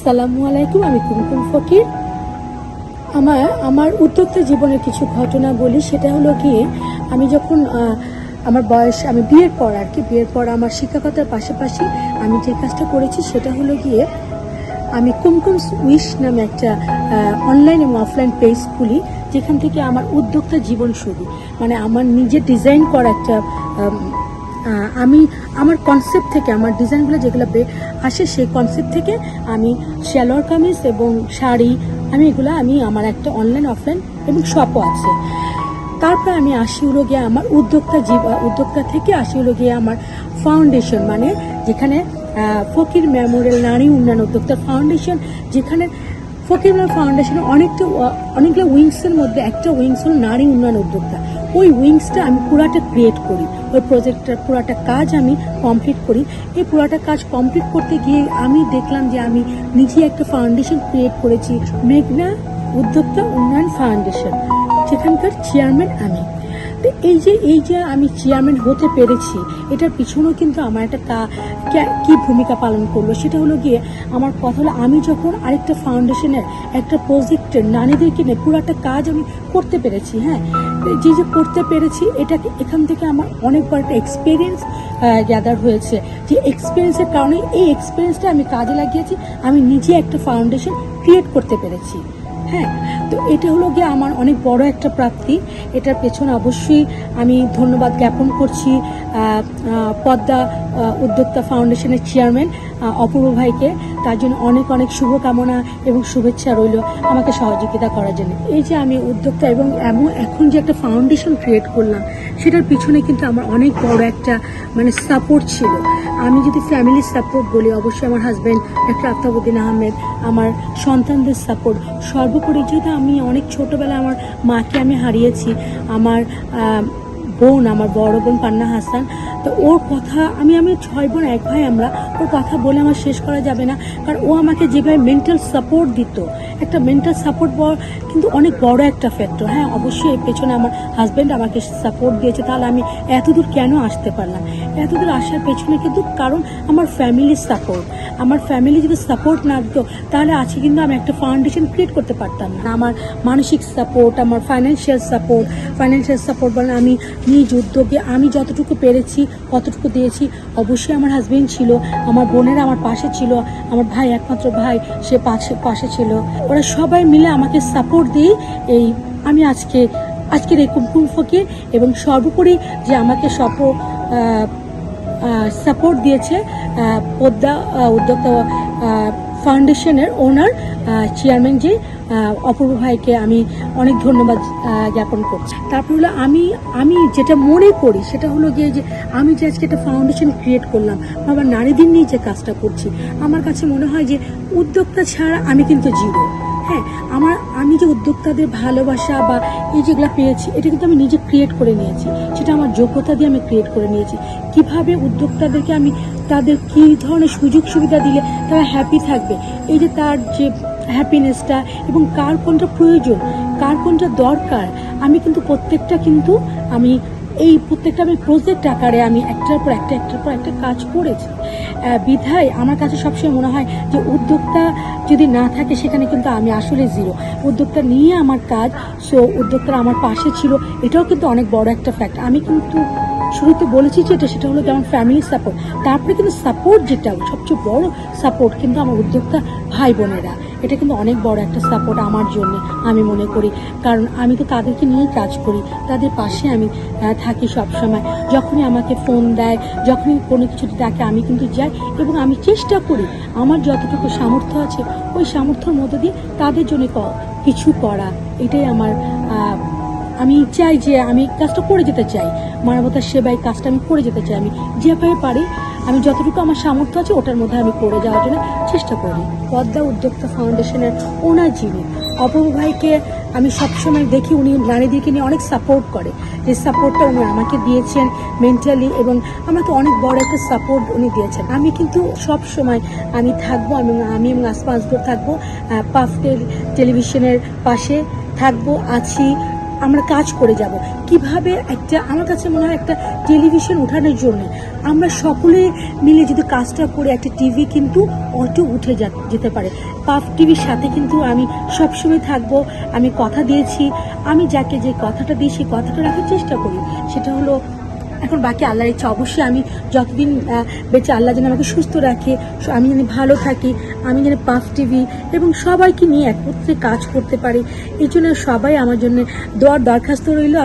আসসালামু আলাইকুম, আমি কুমকুম ফকির। আমার আমার উদ্যোক্তা জীবনের কিছু ঘটনা বলি, সেটা হলো গিয়ে আমি যখন আমার বয়স, আমি বিয়ের পর আর কি, বিয়ের পর আমার শিক্ষকতার পাশাপাশি আমি যে কাজটা করেছি, সেটা হলো গিয়ে আমি কুমকুম উইশ নামে একটা অনলাইন এবং অফলাইন পেজ খুলি, যেখান থেকে আমার উদ্যোক্তা জীবন শুরু মানে আমার নিজের ডিজাইন করা একটা আম, আহ, আমি আমার কনসেপ্ট থেকে আমার ডিজাইনগুলো যেগুলো আসে সেই কনসেপ্ট থেকে আমি শ্যালোয়ার কামিজ এবং শাড়ি আমি এগুলো আমি আমার একটা অনলাইন অফলাইন এবং শপও আছে। তারপর আমি আসি হলো গিয়ে আমার উদ্যোক্তা জীব উদ্যোক্তা থেকে আসি হলো গিয়ে আমার ফাউন্ডেশন মানে যেখানে ফকির মেমোরিয়াল নারী উন্নয়ন উদ্যোক্তা ফাউন্ডেশন যেখানে ফকির মেমোরিয়াল ফাউন্ডেশনের অনেকটা অনেকগুলো উইংসের মধ্যে একটা উইংস হলো নারী উন্নয়ন উদ্যোক্তা। ওই উইংসটা আমি পুরাটা ক্রিয়েট করি। ওই প্রজেক্টটার পুরাটা কাজ আমি কমপ্লিট করি। এই পুরাটা কাজ কমপ্লিট করতে গিয়ে আমি দেখলাম যে আমি নিজে একটা ফাউন্ডেশন ক্রিয়েট করেছি, মেঘনা উদ্যোক্তা উন্নয়ন ফাউন্ডেশন সেখানকার চেয়ারম্যান আমি। তো এই যে এই যে আমি চেয়ারম্যান হতে পেরেছি, এটার পিছনেও কিন্তু আমার একটা কে- কি ভূমিকা পালন করল? সেটা হলো গিয়ে আমার কথা হলো, আমি যখন আরেকটা ফাউন্ডেশনের একটা প্রজেক্টের নারীদেরকে নিয়ে পুরো একটা কাজ আমি করতে পেরেছি হ্যাঁ? যে যে করতে পেরেছি, এটাকে এখান থেকে আমার অনেক বড় একটা এক্সপিরিয়েন্স গ্যাদার হয়েছে। যে এক্সপিরিয়েন্সের কারণে এই এক্সপিরিয়েন্সটা আমি কাজে লাগিয়েছি, আমি নিজে একটা ফাউন্ডেশন ক্রিয়েট করতে পেরেছি। হ্যাঁ তো এটা হলো গিয়ে আমার অনেক বড় একটা প্রাপ্তি। এটার পেছনে অবশ্যই আমি ধন্যবাদ জ্ঞাপন করছি পদ্মা উদ্যোক্তা ফাউন্ডেশনের চেয়ারম্যান অপূর্ব ভাইকে তার জন্য অনেক অনেক শুভকামনা এবং শুভেচ্ছা রইল আমাকে সহযোগিতা করার জন্য। এই যে আমি উদ্যোক্তা এবং এমন এখন যে একটা ফাউন্ডেশন ক্রিয়েট করলাম, সেটার পিছনে কিন্তু আমার অনেক বড় একটা মানে সাপোর্ট ছিল। আমি যদি ফ্যামিলির সাপোর্ট বলি, অবশ্যই আমার হাজব্যান্ড ডাক্তার আফতাবুদ্দিন আহমেদ, আমার সন্তানদের সাপোর্ট সর্বোপরি যেহেতু আমি অনেক ছোটবেলায় আমার মাকে আমি হারিয়েছি, আমার বোন, আমার বড় বোন পান্না হাসান তো ওর কথা, আমি আমি ছয় বোন এক ভাই আমরা ওর কথা বলে আমার শেষ করা যাবে না। কারণ ও আমাকে যেভাবে মেন্টাল সাপোর্ট দিত, একটা মেন্টাল সাপোর্ট কিন্তু অনেক বড় একটা ফ্যাক্টর হ্যাঁ অবশ্যই এর পেছনে আমার হাজব্যান্ড আমাকে সাপোর্ট দিয়েছে, তাহলে আমি এতদূর কেন আসতে পারলাম? এতদূর আসার পেছনে কিন্তু কারণ আমার ফ্যামিলির সাপোর্ট আমার ফ্যামিলি যদি সাপোর্ট না দিত, তাহলে আজকে কিন্তু আমি একটা ফাউন্ডেশন ক্রিয়েট করতে পারতাম না। আমার মানসিক সাপোর্ট আমার ফাইন্যান্সিয়াল সাপোর্ট ফাইন্যান্সিয়াল সাপোর্ট বলেন আমি নিজ উদ্যোগে আমি যতটুকু পেরেছি কতটুকু দিয়েছি? অবশ্যই আমার হাজব্যান্ড ছিল, আমার বোনেরা আমার পাশে ছিল, আমার ভাই একমাত্র ভাই, সে পাশে পাশে ছিল। ওরা সবাই মিলে আমাকে সাপোর্ট দিয়ে এই আমি আজকে, আজকের এই কুমকুম ফকির এবং সর্বোপরি যে আমাকে সপ সাপোর্ট দিয়েছে পদ্মা উদ্যোক্তা ফাউন্ডেশনের ওনার চেয়ারম্যান যে অপূর্ব ভাইকে আমি অনেক ধন্যবাদ জ্ঞাপন করছি। তারপর হলো আমি আমি যেটা মনে করি সেটা হলো গিয়ে যে আমি যে আজকে একটা ফাউন্ডেশন ক্রিয়েট করলাম আমার নারীদের নিয়ে যে কাজটা করছি, আমার কাছে মনে হয় যে উদ্যোক্তা ছাড়া আমি কিন্তু জিরো হ্যাঁ আমার, আমি যে উদ্যোক্তাদের ভালোবাসা বা এই যেগুলো পেয়েছি, এটা কিন্তু আমি নিজে ক্রিয়েট করে নিয়েছি। সেটা আমার যোগ্যতা দিয়ে আমি ক্রিয়েট করে নিয়েছি। কীভাবে উদ্যোক্তাদেরকে আমি তাদের কী ধরনের সুযোগ সুবিধা দিলে তারা হ্যাপি থাকবে? এই যে তার যে হ্যাপিনেসটা এবং কার কোনটা প্রয়োজন, কার কোনটা দরকার, আমি কিন্তু প্রত্যেকটা কিন্তু আমি এই প্রত্যেকটা আমি প্রজেক্ট আকারে আমি একটার পর একটা, একটার পর একটা কাজ করেছি। বিধায় আমার কাছে সবসময় মনে হয় যে উদ্যোক্তা যদি না থাকে সেখানে কিন্তু আমি আসলে জিরো উদ্যোক্তা নিয়ে আমার কাজ সো উদ্যোক্তারা আমার পাশে ছিল, এটাও কিন্তু অনেক বড় একটা ফ্যাক্ট আমি কিন্তু শুরুতে বলেছি যেটা সেটা হলো যেমন ফ্যামিলি সাপোর্ট তারপরে কিন্তু সাপোর্ট যেটা, সবচেয়ে বড় সাপোর্ট কিন্তু আমার উদ্যোক্তা ভাই বোনেরা। এটা কিন্তু অনেক বড় একটা সাপোর্ট আমার জন্য, আমি মনে করি। কারণ আমি তো তাদেরকে নিয়েই কাজ করি। তাদের পাশে আমি থাকি সবসময়। যখনই আমাকে ফোন দেয়, যখনই কোনো কিছুতে ডাকে আমি কিন্তু যাই এবং আমি চেষ্টা করি। আমার যতটুকু সামর্থ্য আছে, ওই সামর্থ্যের মধ্যে দিয়ে তাদের জন্য কিছু করা। এটাই আমার আমি চাই যে আমি কাজটা করে যেতে চাই। মানবতার সেবায় কাজটা আমি করে যেতে চাই। আমি যেভাবে পারি, আমি যতটুকু আমার সামর্থ্য আছে, ওটার মধ্যে আমি করে যাওয়ার জন্য চেষ্টা করি। পদ্মা উদ্যোক্তা ফাউন্ডেশনের ওনার যিনি, অপূর্ব ভাইকে আমি সবসময় দেখি, উনি নারীদেরকে নিয়ে অনেক সাপোর্ট করে। যে সাপোর্টটা উনি আমাকে দিয়েছেন মেন্টালি এবং আমাকে অনেক বড় একটা সাপোর্ট উনি দিয়েছেন। আমি কিন্তু সব সময় আমি থাকব, আমি আমি এবং আসগর থাকব পাফ টেল- টেলিভিশনের পাশে থাকব, আছি। আমরা কাজ করে যাব। কীভাবে একটা, আমার কাছে মনে হয় একটা টেলিভিশন ওঠানোর জন্য আমরা সকলে মিলে যদি কাজটা করে একটা টিভি কিন্তু অটো উঠে যেতে পারে। পাফ টিভির সাথে কিন্তু আমি সবসময় থাকব, আমি কথা দিয়েছি, আমি যাকে যে কথাটা দিই সেই কথাটা রাখার চেষ্টা করি। সেটা হলো এখন বাকি আল্লাহর ইচ্ছা, অবশ্যই আমি যতদিন বেঁচে আল্লাহ যেন আমাকে সুস্থ রাখে আমি যেন ভালো থাকি, আমি যেন পাফ টিভি এবং সবাইকে নিয়ে একত্রে কাজ করতে পারি, এই জন্য সবাই আমার জন্য দোয়ার দরখাস্ত রইল